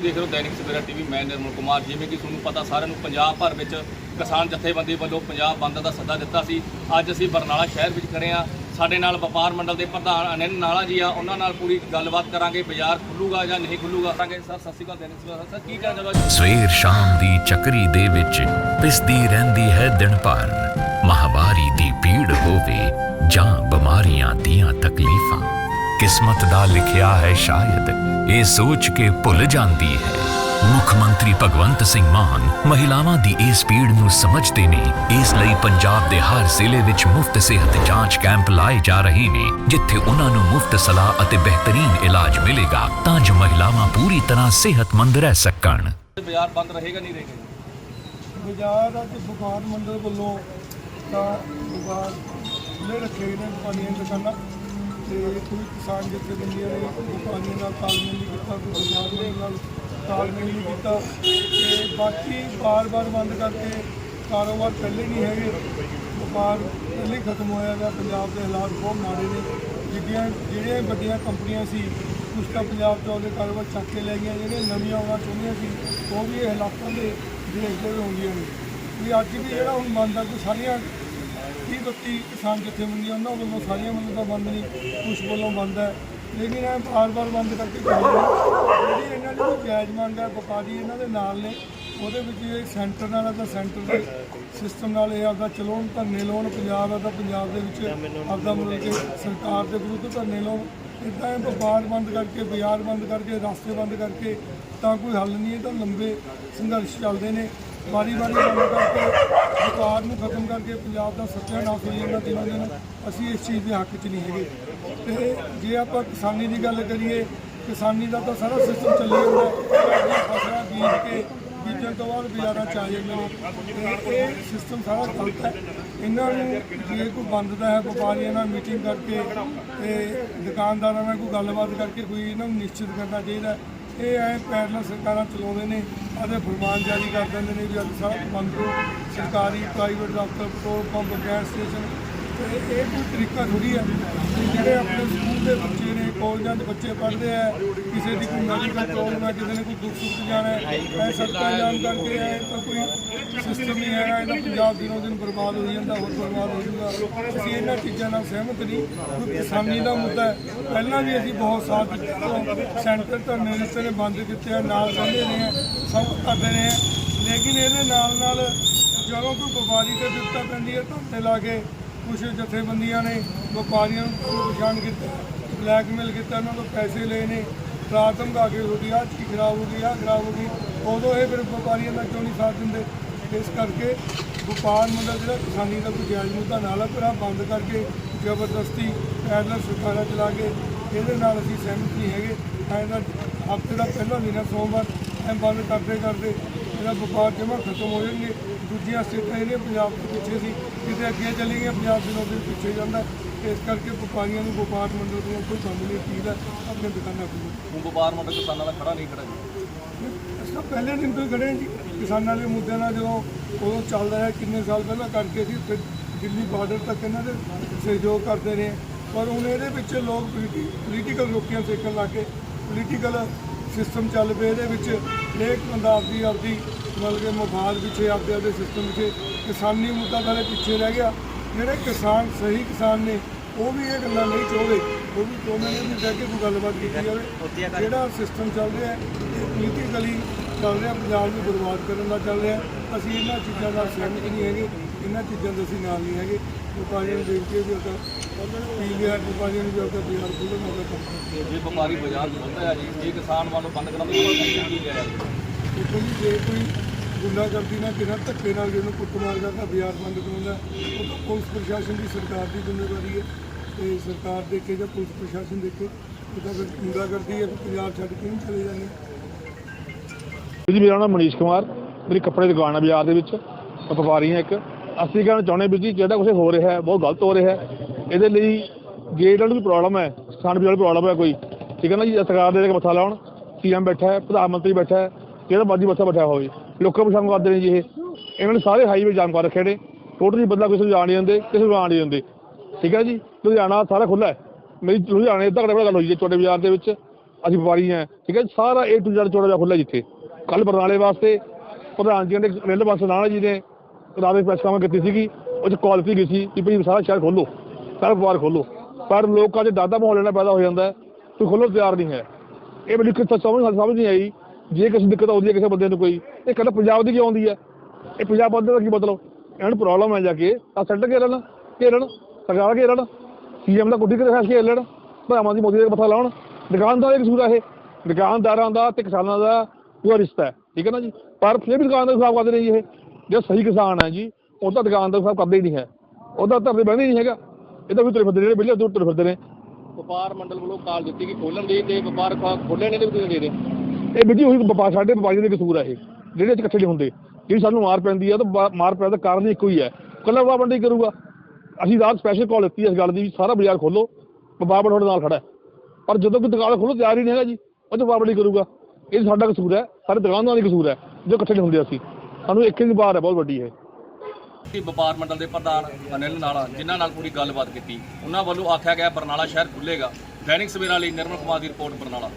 ਦੇਖ ਰਹੇ ਹੋ ਦੈਨਿਕ ਸਵੇਰਾ ਟੀਵੀ, ਮੈਂ ਨਿਰਮਲ ਕੁਮਾਰ। ਜਿਵੇਂ ਕਿ ਤੁਹਾਨੂੰ ਪਤਾ, ਸਾਰਿਆਂ ਨੂੰ ਪੰਜਾਬ ਭਰ ਵਿੱਚ ਕਿਸਾਨ ਜਥੇਬੰਦੀ ਵੱਲੋਂ ਪੰਜਾਬ ਬੰਦ ਦਾ ਸੱਦਾ ਦਿੱਤਾ ਸੀ। ਅੱਜ ਅਸੀਂ ਬਰਨਾਲਾ ਸ਼ਹਿਰ ਵਿੱਚ ਖੜੇ ਹਾਂ। ਸਾਡੇ ਨਾਲ ਵਪਾਰ ਮੰਡਲ ਦੇ ਪ੍ਰਧਾਨ ਅਨਿਲ ਨਾਲਾ ਜੀ ਆ। ਉਹਨਾਂ ਨਾਲ ਪੂਰੀ ਗੱਲਬਾਤ ਕਰਾਂਗੇ। ਬਾਜ਼ਾਰ ਖੁੱਲੂਗਾ ਜਾਂ ਨਹੀਂ ਖੁੱਲੂਗਾ? ਕਰਾਂਗੇ ਸਰ, ਸਤਿ ਸ਼੍ਰੀ ਅਕਾਲ ਦੈਨਿਕ ਸਵੇਰਾ। ਸਰ, ਕੀ ਕਹਿਣਾ ਚਾਹੁੰਦੇ ਸਵੇਰ ਸ਼ਾਮ ਦੀ ਚੱਕਰੀ ਦੇ ਵਿੱਚ ਪਿਸਦੀ ਰਹਿੰਦੀ ਹੈ ਦਿਨ ਭਰ। ਮਹਾਵਾਰੀ ਦੀ ਪੀੜ ਹੋਵੇ ਜਾਂ ਬਿਮਾਰੀਆਂ ਦੀਆਂ ਤਕਲੀਫਾਂ। ਕਿਸਮਤ ਦਾ ਲਿਖਿਆ ਹੈ ਸ਼ਾਇਦ। ਇਹ ਸੋਚ ਕੇ ਭੁੱਲ ਜਾਂਦੀ ਹੈ। ਮੁੱਖ ਮੰਤਰੀ ਭਗਵੰਤ ਸਿੰਘ ਮਾਨ ਮਹਿਲਾਵਾਂ ਦੀ ਇਸ ਪੀੜ ਨੂੰ ਸਮਝਦੇ ਨੇ। ਇਸ ਲਈ ਪੰਜਾਬ ਦੇ ਹਰ ਜ਼ਿਲ੍ਹੇ ਵਿੱਚ ਮੁਫਤ ਸਿਹਤ ਜਾਂਚ ਕੈਂਪ ਲਾਏ ਜਾ ਰਹੇ ਨੇ ਜਿੱਥੇ ਉਹਨਾਂ ਨੂੰ ਮੁਫਤ ਸਲਾਹ ਅਤੇ ਬਿਹਤਰੀਨ ਇਲਾਜ ਮਿਲੇਗਾ ਤਾਂ ਜੋ ਮਹਿਲਾਵਾਂ ਪੂਰੀ ਤਰ੍ਹਾਂ ਸਿਹਤਮੰਦ ਰਹਿ ਸਕਣ। ਬਾਜ਼ਾਰ ਬੰਦ ਰਹੇਗਾ ਨਹੀਂ ਰਹੇਗਾ? ਬਾਜ਼ਾਰ ਅੱਜ ਵਪਾਰ ਮੰਡਲ ਵੱਲੋਂ ਤਾਂ ਬਾਜ਼ਾਰ ਖੁੱਲ੍ਹੇ ਰੱਖੇ ਗਏ ਨੇ ਪਾਣੀਆਂ ਦੀਆਂ ਦੁਕਾਨਾਂ। ਤੇ ਕੋਈ ਕਿਸਾਨ ਜਥੇਬੰਦੀਆਂ ਨੇ ਪਾਣੀ ਨਾਲ ਤਾਲਮੇਲ ਨਹੀਂ ਕੀਤਾ, ਕੋਈ ਬਾਜ਼ਾਰ ਨਾਲ ਤਾਲਮੇਲ ਨਹੀਂ ਕੀਤਾ ਤੇ ਬਾਕੀ ਬਾਰ-ਬਾਰ ਬੰਦ ਕਰਕੇ ਕਾਰੋਬਾਰ ਪਹਿਲੇ ਨਹੀਂ ਹੈਗੇ। ਵਪਾਰ ਪਹਿਲੇ ਖਤਮ ਹੋਇਆ ਹੈ ਪੰਜਾਬ ਦੇ ਹਾਲਾਤ ਬਹੁਤ ਮਾੜੇ ਨੇ। ਜਿਹੜੀਆਂ ਜਿਹੜੀਆਂ ਵੱਡੀਆਂ ਕੰਪਨੀਆਂ ਸੀ, ਕੁਛ ਤਾਂ ਪੰਜਾਬ ਤੋਂ ਉਹਦੇ ਕਾਰੋਬਾਰ ਚੱਕ ਕੇ ਲੈ ਗਈਆਂ, ਜਿਹੜੀਆਂ ਨਵੀਆਂ ਆਉਣਾ ਚਾਹੁੰਦੀਆਂ ਸੀ, ਉਹ ਵੀ ਇਹ ਹਾਲਾਤਾਂ ਦੇ ਦੇਖਦੇ ਹੋਏ ਹੁੰਦੀਆਂ ਨੇ। ਵੀ ਅੱਜ ਵੀ ਜਿਹੜਾ ਹੁਣ ਮੰਨਦਾ ਆ ਕੋਈ ਸਾਰੀਆਂ ਤੀਹ ਬੱਤੀ ਕਿਸਾਨ ਜਥੇਬੰਦੀਆਂ, ਉਹਨਾਂ ਵੱਲੋਂ ਸਾਰੀਆਂ ਵੱਲੋਂ ਤਾਂ ਬੰਦ ਨਹੀਂ ਕੁਛ ਵੱਲੋਂ ਬੰਦ ਹੈ। ਲੇਕਿਨ ਇਹ ਬਾਰ-ਬਾਰ ਬੰਦ ਕਰਕੇ ਜਿਹੜੀ ਇਹਨਾਂ ਦੀ ਕੋਈ ਜਾਇਜ਼ ਮੰਗ ਹੈ, ਵਪਾਰੀ ਇਹਨਾਂ ਦੇ ਨਾਲ ਨੇ। ਉਹਦੇ ਵਿੱਚ ਇਹ ਸੈਂਟਰ ਨਾਲ ਹੈ ਤਾਂ ਸੈਂਟਰ ਦੇ ਸਿਸਟਮ ਨਾਲ ਇਹ ਆਪਦਾ ਚਲਾਉਣ, ਧਰਨੇ ਲਾਉਣ, ਪੰਜਾਬ ਹੈ ਤਾਂ ਪੰਜਾਬ ਦੇ ਵਿੱਚ ਆਪਦਾ ਮਤਲਬ ਕਿ ਸਰਕਾਰ ਦੇ ਵਿਰੁੱਧ ਧਰਨੇ ਲਾਉਣ। ਇਦਾਂ ਵਪਾਰ ਬੰਦ ਕਰਕੇ, ਬਾਜ਼ਾਰ ਬੰਦ ਕਰਕੇ, ਰਸਤੇ ਬੰਦ ਕਰਕੇ ਤਾਂ ਕੋਈ ਹੱਲ ਨਹੀਂ ਇਹ ਤਾਂ ਲੰਬੇ ਸੰਘਰਸ਼ ਚੱਲਦੇ ਨੇ। ਵਾਰੀ ਵਾਰੀ ਬੰਦ ਕਰਕੇ ਸਰਕਾਰ ਨੂੰ ਖਤਮ ਕਰਕੇ ਪੰਜਾਬ ਦਾ ਸੱਤਿਆਨਾਸ਼ ਹੋਈ ਜਾਂਦਾ ਦਿਨੋਂ ਦਿਨ ਅਸੀਂ ਇਸ ਚੀਜ਼ ਦੇ ਹੱਕ 'ਚ ਨਹੀਂ ਹੈਗੇ। ਤੇ ਜੇ ਆਪਾਂ ਕਿਸਾਨੀ ਦੀ ਗੱਲ ਕਰੀਏ, ਕਿਸਾਨੀ ਦਾ ਤਾਂ ਸਾਰਾ ਸਿਸਟਮ ਚੱਲੀ ਜਾਂਦਾ ਫਸਲਾਂ ਬੀਜ ਕੇ ਬੀਜਣ ਤੋਂ ਬਾਅਦ ਬਾਜ਼ਾਰਾਂ 'ਚ ਆ ਜਾਂਦੇ ਨੇ ਤੇ ਇਹ ਸਿਸਟਮ ਸਾਰਾ ਗਲਤ ਹੈ। ਇਹਨਾਂ ਨੂੰ ਜੇ ਕੋਈ ਬੰਦ ਹੈ, ਵਪਾਰੀਆਂ ਨਾਲ ਮੀਟਿੰਗ ਕਰਕੇ ਤੇ ਦੁਕਾਨਦਾਰਾਂ ਨਾਲ ਕੋਈ ਗੱਲਬਾਤ ਕਰਕੇ ਕੋਈ ਇਹਨਾਂ ਨੂੰ ਨਿਸ਼ਚਿਤ ਕਰਨਾ ਚਾਹੀਦਾ ਇਹ ਐ ਪੈਰਲ ਸਰਕਾਰਾਂ ਚਲਾਉਂਦੇ ਨੇ, ਅਤੇ ਫਰਮਾਨ ਜਾਰੀ ਕਰ ਦਿੰਦੇ ਨੇ ਵੀ ਅੱਜ ਸਾਹਿਬ ਬੰਦ ਕਰੋ ਸਰਕਾਰੀ ਪ੍ਰਾਈਵੇਟ ਦਫ਼ਤਰ ਪੈਟਰੋਲ ਪੰਪ ਗੈਸ ਸਟੇਸ਼ਨ ਤੇ ਇਹ ਕੋਈ ਤਰੀਕਾ ਥੋੜੀ ਹੈ ਵੀ ਜਿਹੜੇ ਆਪਣੇ ਸਕੂਲ ਦੇ ਬੱਚੇ ਨੇ, ਕਾਲਜਾਂ ਦੇ ਬੱਚੇ ਪੜ੍ਹਦੇ ਆ, ਕਿਸੇ ਦੀ ਕੋਈ ਮੈਡੀਕਲ ਪ੍ਰੋਬਲਮ ਹੈ ਕਿਸੇ ਨੇ ਕੋਈ ਦੁੱਖ ਸੁੱਖ ਜਾਣਾ ਹੈ, ਇਹ ਸੜਕਾਂ ਜਾਮ ਕਰਕੇ ਹੈ ਤਾਂ ਕੋਈ ਸਿਸਟਮ ਨਹੀਂ ਹੈਗਾ ਇਹਦਾ ਪੰਜਾਬ ਦਿਨੋਂ ਦਿਨ ਬਰਬਾਦ ਹੋ ਜਾਂਦਾ, ਹੋਰ ਬਰਬਾਦ ਹੋ ਜਾਂਦਾ। ਅਸੀਂ ਇਹਨਾਂ ਚੀਜ਼ਾਂ ਨਾਲ ਸਹਿਮਤ ਨਹੀਂ ਕੋਈ ਕਿਸਾਨੀ ਦਾ ਮੁੱਦਾ ਹੈ। ਪਹਿਲਾਂ ਵੀ ਅਸੀਂ ਬਹੁਤ ਸਾਥ ਦਿੱਤਾ ਸੈਂਟਰ ਧਰਨੇ ਦਿੱਤੇ ਨੇ ਬੰਦ ਕੀਤੇ ਆ, ਨਾਲ ਕਹਿੰਦੇ ਨੇ, ਸਭ ਕੁਛ ਕਰਦੇ ਨੇ, ਲੇਕਿਨ ਇਹਦੇ ਨਾਲ ਨਾਲ ਜਦੋਂ ਕੋਈ ਬਿਮਾਰੀ ਤੇ ਦਿੱਕਤ ਪੈਂਦੀ ਹੈ ਧਰਨੇ ਲਾ ਕੇ ਕੁਝ ਜਥੇਬੰਦੀਆਂ ਨੇ ਵਪਾਰੀਆਂ ਨੂੰ ਪਛਾਣ ਕੀਤਾ ਬਲੈਕਮੇਲ ਕੀਤਾ, ਉਹਨਾਂ ਤੋਂ ਪੈਸੇ ਲਏ ਨੇ, ਰਾਤ ਧਮਕਾ ਕੇ ਤੁਹਾਡੀ ਆਹ ਚੀਜ਼ ਖਰਾਬ ਹੋ ਗਈ, ਆਹ ਖਰਾਬ ਹੋ ਗਈ, ਉਦੋਂ ਇਹ ਫਿਰ ਵਪਾਰੀਆਂ ਦਾ ਕਿਉਂ ਨਹੀਂ ਸਾਥ ਦਿੰਦੇ? ਇਸ ਕਰਕੇ ਵਪਾਰ ਮੰਡਲ ਜਿਹੜਾ ਕਿਸਾਨੀ ਦਾ ਕੋਈ ਜਾਇਜ਼ ਮੁੱਦਾ ਨਾਲ ਪਰ ਆਹ ਬੰਦ ਕਰਕੇ ਜ਼ਬਰਦਸਤੀ ਪੈਰਲਲ ਸਰਕਾਰਾਂ ਚਲਾ ਕੇ ਇਹਦੇ ਨਾਲ ਅਸੀਂ ਸਹਿਮਤ ਨਹੀਂ ਹੈਗੇ। ਐਂ ਦਾ ਹਫ਼ਤੇ ਦਾ ਪਹਿਲਾ ਦਿਨ ਹੈ ਸੋਮਵਾਰ ਐਂ ਬੰਦ ਕਰਦੇ ਕਰਦੇ ਇਹਦਾ ਵਪਾਰ ਜਮਾ ਖਤਮ ਹੋ ਜਾਣਗੇ। ਦੂਜੀਆਂ ਸਟੇਟਾਂ ਇਹਨੇ ਪੰਜਾਬ ਤੋਂ ਪਿੱਛੇ ਸੀ। ਕਿਤੇ ਅੱਗੇ ਚਲੀ ਗਈਆਂ ਪੰਜਾਬ ਦਿਨੋਂ ਦਿਨ ਪਿੱਛੇ ਜਾਂਦਾ। ਇਸ ਕਰਕੇ ਵਪਾਰੀਆਂ ਨੂੰ ਵਪਾਰ ਮੰਡਲ ਦੀਆਂ ਕੋਈ ਕੰਮ ਨਹੀਂ ਹੈ ਆਪਣੇ ਦੁਕਾਨਾਂ ਖੋਲ੍ਹੋ ਹੁਣ ਵਪਾਰ ਮੰਡਲ ਕਿਸਾਨਾਂ ਦਾ ਖੜਾ ਨਹੀਂ ਖੜਾ ਜੀ। ਅਸੀਂ ਤਾਂ ਪਹਿਲੇ ਦਿਨ ਤੋਂ ਹੀ ਖੜੇ ਹਾਂ ਜੀ। ਕਿਸਾਨਾਂ ਦੇ ਮੁੱਦਿਆਂ ਨਾਲ ਜਦੋਂ ਉਦੋਂ ਚੱਲਦਾ ਹੈ ਕਿੰਨੇ ਸਾਲ ਪਹਿਲਾਂ ਕਰਕੇ ਸੀ ਫਿਰ ਦਿੱਲੀ ਬਾਰਡਰ ਤੱਕ ਇਹਨਾਂ ਦੇ ਸਹਿਯੋਗ ਕਰਦੇ ਰਹੇ। ਪਰ ਹੁਣ ਇਹਦੇ ਵਿੱਚ ਲੋਕ ਪੋਲੀਟੀਕਲ ਰੋਕੀਆਂ ਸੇਕਣ ਲੱਗ ਕੇ ਪੋਲੀਟੀਕਲ ਸਿਸਟਮ ਚੱਲ ਪਏ ਇਹਦੇ ਵਿੱਚ ਹਰੇਕ ਬੰਦਾ ਆਪਦੀ ਆਪਦੀ ਮਤਲਬ ਕਿ ਮਫਾਦ ਪਿੱਛੇ ਆਪਦੇ ਆਪਦੇ ਸਿਸਟਮ ਪਿੱਛੇ ਕਿਸਾਨੀ ਮੁੱਦਾ ਪਹਿਲੇ ਪਿੱਛੇ ਰਹਿ ਗਿਆ। ਜਿਹੜੇ ਕਿਸਾਨ ਸਹੀ ਕਿਸਾਨ ਨੇ ਉਹ ਵੀ ਇਹ ਗੱਲਾਂ ਨਹੀਂ ਚਾਹੁੰਦੇ। ਉਹ ਵੀ ਚਾਹੁੰਦੇ ਨੇ ਵੀ ਬਹਿ ਕੇ ਕੋਈ ਗੱਲਬਾਤ ਕੀਤੀ ਜਾਵੇ। ਜਿਹੜਾ ਸਿਸਟਮ ਚੱਲ ਰਿਹਾ ਹੈ ਇਹ ਪੋਲੀਟੀਕਲੀ ਚੱਲ ਰਿਹਾ ਪੰਜਾਬ ਨੂੰ ਬਰਬਾਦ ਕਰਨ ਦਾ ਚੱਲ ਰਿਹਾ ਅਸੀਂ ਇਹਨਾਂ ਚੀਜ਼ਾਂ ਨਾਲ ਸਹਿਮਤ ਨਹੀਂ ਹੈਗੇ ਇਹਨਾਂ ਚੀਜ਼ਾਂ ਤੋਂ ਅਸੀਂ ਨਾਲ ਨਹੀਂ ਹੈਗੇ। ਵਪਾਰੀਆਂ ਨੂੰ ਦੇਖ ਕੇ ਵੀ ਅਗਰ ਪੀਵੀਆਰ ਬਿਹਾਰ। ਜੇ ਵਪਾਰੀ ਬਾਜ਼ਾਰ ਖੁੱਲਦਾ ਹੈ ਜੀ। ਜੇ ਕਿਸਾਨ ਮੰਨ ਲਓ ਬੰਦ ਕਰਾਉਂਦੇ ਤਾਂ ਕੀ ਕੀ ਲਿਆ ਜੀ ਦੇਖੋ ਜੀ ਜੇ ਕੋਈ ਗੁੰਡਾਗਰਦੀ ਨਾਲ ਕਿਹਨਾਂ ਧੱਕੇ ਨਾਲ ਜਿਹਨੂੰ ਕੁੱਟਮਾਰ ਕਰਦਾ ਬਾਜ਼ਾਰ ਬੰਦ ਕਰਾਉਂਦਾ ਉਹ ਤਾਂ ਪੁਲਿਸ ਪ੍ਰਸ਼ਾਸਨ ਦੀ ਸਰਕਾਰ ਦੀ ਜ਼ਿੰਮੇਵਾਰੀ ਹੈ। ਤੇ ਸਰਕਾਰ ਦੇਖੇ ਜਾਂ ਪੁਲਿਸ ਪ੍ਰਸ਼ਾਸਨ ਦੇਖੇ ਇਹ ਤਾਂ ਫਿਰ ਗੁੰਡਾਗਰਦੀ ਹੈ ਵੀ ਪੰਜਾਬ ਛੱਡ ਕੇ ਨਹੀਂ ਚਲੇ ਜਾਂਦੇ ਜੀ ਮੇਰਾ ਨਾਮ ਮਨੀਸ਼ ਕੁਮਾਰ ਮੇਰੀ ਕੱਪੜੇ ਦੀ ਦੁਕਾਨ ਹੈ ਬਾਜ਼ਾਰ ਦੇ ਵਿੱਚ। ਵਪਾਰੀ ਹਾਂ ਇੱਕ। ਅਸੀਂ ਕਹਿਣਾ ਚਾਹੁੰਦੇ ਵੀ ਜੀ ਜਿਹੜਾ ਕੁਝ ਹੋ ਰਿਹਾ ਹੈ ਬਹੁਤ ਗਲਤ ਹੋ ਰਿਹਾ ਹੈ। ਇਹਦੇ ਲਈ ਜੇ ਇਹਨਾਂ ਨੂੰ ਵੀ ਪ੍ਰੋਬਲਮ ਹੈ ਕਿਸਾਨ ਵੀ ਪ੍ਰੋਬਲਮ ਹੈ ਕੋਈ। ਠੀਕ ਹੈ ਨਾ ਜੀ ਸਰਕਾਰ ਦੇ ਮੱਥਾ ਲਾਉਣ ਸੀਐਮ ਬੈਠਾ ਹੈ, ਪ੍ਰਧਾਨ ਮੰਤਰੀ ਬੈਠਾ ਹੈ ਕਿਹਦਾ ਮਰਜ਼ੀ ਮੱਥਾ ਬੈਠਾ ਹੋਵੇ। ਲੋਕਾਂ ਨੂੰ ਕਰਦੇ ਨੇ ਜੀ ਇਹ। ਇਹਨਾਂ ਨੇ ਸਾਰੇ ਹਾਈਵੇ ਜਾਮ ਕਰ ਰੱਖੇ ਨੇ। ਟੋਟਲੀ ਬਦਲਾ ਕਿਸੇ ਨੂੰ ਜਾਣ ਨਹੀਂ ਦਿੰਦੇ, ਕਿਸੇ ਨੂੰ ਆਉਣ ਨਹੀਂ ਦਿੰਦੇ। ਠੀਕ ਹੈ ਜੀ, ਲੁਧਿਆਣਾ ਸਾਰਾ ਖੁੱਲ੍ਹਾ ਹੈ। ਮੇਰੀ ਲੁਧਿਆਣੇ ਅੱਧਾ ਘੰਟਾ ਗੱਲ ਹੋਈ ਜੀ ਛੋਟੇ ਬਾਜ਼ਾਰ ਦੇ ਵਿੱਚ। ਅਸੀਂ ਵਪਾਰੀ ਹਾਂ। ਠੀਕ ਹੈ ਜੀ? ਸਾਰਾ ਏ ਟੂ ਜ਼ੈਡ ਛੋਟਾ ਜਿਹਾ ਖੁੱਲ੍ਹਾ ਜਿੱਥੇ। ਕੱਲ ਬਰਨਾਲੇ ਵਾਸਤੇ ਪ੍ਰਧਾਨ ਜੀ ਨੇ ਰੇਲ ਬੱਸ ਨਾਣਾ ਜੀ ਨੇ ਰਾਦੇ ਪ੍ਰੈਸ ਕਾਮ ਕੀਤੀ ਸੀਗੀ, ਉਹ ਚ ਕਾਲ ਕੀਤੀ ਗਈ ਸੀ ਕਿ ਭਈ ਸਾਰਾ ਸ਼ਹਿਰ ਖੋਲੋ ਸਾਰਾ ਵਪਾਰ ਖੋਲੋ। ਪਰ ਲੋਕਾਂ 'ਚ ਦਾਦਾ ਮਾਹੌਲ ਇਹਨਾਂ ਪੈਦਾ ਹੋ ਜਾਂਦਾ ਹੈ ਖੋਲੋ ਤਿਆਰ ਨਹੀਂ ਹੈ। ਇਹ ਮੈਨੂੰ ਕਿੱਥੇ ਸਮਝ ਸਮਝ ਨਹੀਂ ਆਈ ਜੇ ਕਿਸੇ ਦਿੱਕਤ ਆਉਂਦੀ ਹੈ ਕਿਸੇ ਬੰਦੇ ਨੂੰ ਕੋਈ। ਇਹ ਕਹਿੰਦਾ ਪੰਜਾਬ ਦੀ ਕਿਉਂ ਆਉਂਦੀ ਹੈ? ਇਹ ਪੰਜਾਬ ਬੰਦੇ ਦਾ ਕੀ ਮਤਲਬ? ਇਹਨਾਂ ਨੂੰ ਪ੍ਰੋਬਲਮ ਹੈ ਜਾ ਕੇ। ਆ ਸੈੱਟ ਘੇਰਨ ਘੇਰਨ ਸਰਕਾਰ ਘੇਰਨ ਸੀਐਮ ਦਾ ਗੁੱਡੀ ਕੇ ਫੈਸ ਕੇ ਲੈਣ, ਭਰਾਵਾਂ ਦੀ ਮੋਦੀ ਦਾ ਮੱਥਾ ਲਾਉਣ। ਦੁਕਾਨਦਾਰ ਦਾ ਕਸੂਰ ਹੈ ਇਹ। ਦੁਕਾਨਦਾਰਾਂ ਦਾ ਤੇ ਕਿਸਾਨਾਂ ਦਾ ਪੂਰਾ ਰਿਸ਼ਤਾ ਹੈ। ਠੀਕ ਹੈ ਨਾ ਜੀ? ਪਰ ਫਿਰ ਵੀ ਦੁਕਾਨਦਾਰ ਹਿਸਾਬ ਕਰਦੇ ਨੇ ਜੀ ਇਹ। ਜਿਹੜਾ ਸਹੀ ਕਿਸਾਨ ਹੈ ਜੀ ਉਹ ਤਾਂ ਦੁਕਾਨਦਾਰ ਹਿਸਾਬ ਕਰਦੇ ਹੀ ਨਹੀਂ ਹੈ। ਉਹਦਾ ਧਰਦੇ ਬਹਿੰਦੇ ਹੀ ਨਹੀਂ ਹੈਗਾ। ਇਹ ਤਾਂ ਵੀ ਤੁਰੇ ਫਿਰਦੇ ਨੇ ਬਿੱਲੇ ਦੂਰ ਤੁਰੇ ਫਿਰਦੇ ਨੇ। ਵਪਾਰ ਮੰਡਲ ਵੱਲੋਂ ਕਾਲ ਦਿੱਤੀ ਕਿ ਖੋਲਣ ਦੀ ਤੇ ਵਪਾਰ ਖੋਲਣ ਦੇ ਵੀ ਤੁਸੀਂ ਦੇ ਦੇ। ਇਹ ਬਿੱਜੀ ਹੋਈ ਵਪਾਰ ਸਾਡੇ ਵਪਾਰੀ ਦੇ ਕਸੂਰ ਹੈ ਇਹ ਜਿਹੜੇ ਇਕੱਠੇ ਨਹੀਂ ਹੁੰਦੇ। ਜਿਹੜੀ ਸਾਨੂੰ ਮਾਰ ਪੈਂਦੀ ਆ ਤਾਂ ਮਾਰ ਪੈਣ ਦਾ ਕਾਰਨ ਇੱਕੋ ਹੀ ਹੈ ਕੱਲਾ ਵਪਾਰ ਮੰਡੀ ਕਰੂਗਾ। ਅਸੀਂ ਰਾਤ ਸਪੈਸ਼ਲ ਕਾਲ ਦਿੱਤੀ ਇਸ ਗੱਲ ਦੀ ਵੀ ਸਾਰਾ ਬਾਜ਼ਾਰ ਖੋਲੋ ਵਪਾਰ ਤੁਹਾਡੇ ਨਾਲ ਖੜਾ। ਹੈ ਪਰ ਜਦੋਂ ਕੋਈ ਦੁਕਾਨ ਖੋਲੋ ਤਿਆਰ ਹੀ ਨਹੀਂ ਹੈਗਾ ਜੀ ਉਹ ਚ ਵਪਾਰ ਮੰਡੀ ਕਰੂਗਾ। ਇਹ ਸਾਡਾ ਕਸੂਰ ਹੈ ਸਾਰੇ ਦੁਕਾਨਦਾਰਾਂ ਦੀ ਕਸੂਰ ਹੈ ਜੋ ਇਕੱਠੇ ਨਹੀਂ ਹੁੰਦੇ ਅਸੀਂ। ਸਾਨੂੰ ਇੱਕ ਹੀ ਵਪਾਰ ਹੈ ਬਹੁਤ ਵੱਡੀ ਇਹ। ਕਿ ਵਪਾਰ ਮੰਡਲ ਦੇ ਪ੍ਰਧਾਨ ਅਨਿਲ ਨਾਲਾ ਜਿਨ੍ਹਾਂ ਨਾਲ ਪੂਰੀ ਗੱਲਬਾਤ ਕੀਤੀ। ਉਹਨਾਂ ਵੱਲੋਂ ਆਖਿਆ ਗਿਆ ਬਰਨਾਲਾ ਸ਼ਹਿਰ ਖੁੱਲੇਗਾ ਦੈਨਿਕ ਸਵੇਰਾ ਲਈ ਨਿਰਮਲ ਕੁਮਾਰ ਦੀ ਰਿਪੋਰਟ ਬਰਨਾਲਾ।